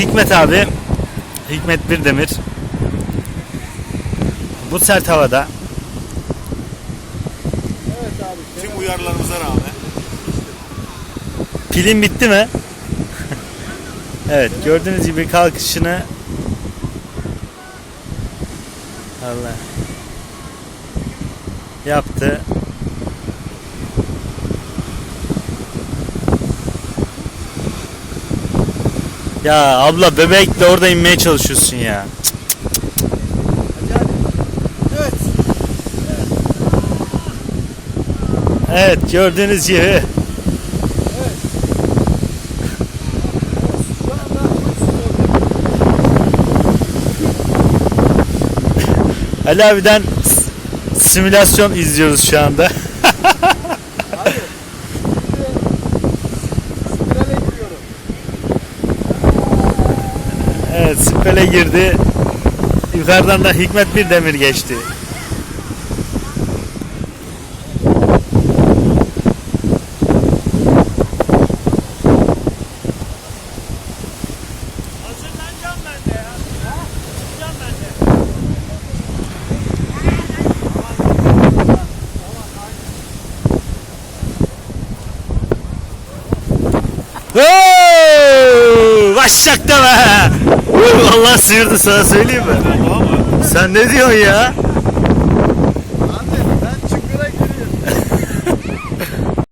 Hikmet abi. Hikmet Birdemir. Bu sert havada Tüm uyarılarımıza rağmen. pilin bitti mi? evet gördüğünüz gibi kalkışını Allah yaptı. Ya abla bebekle orada inmeye çalışıyorsun ya. Evet. Evet gördüğünüz gibi Ali abiden simülasyon izliyoruz şu anda. Evet spele girdi. Yukarıdan da Hikmet bir demir geçti. Oo! Başlakta be! Sıyırdı sana söyleyeyim mi? Sen ne diyorsun ya?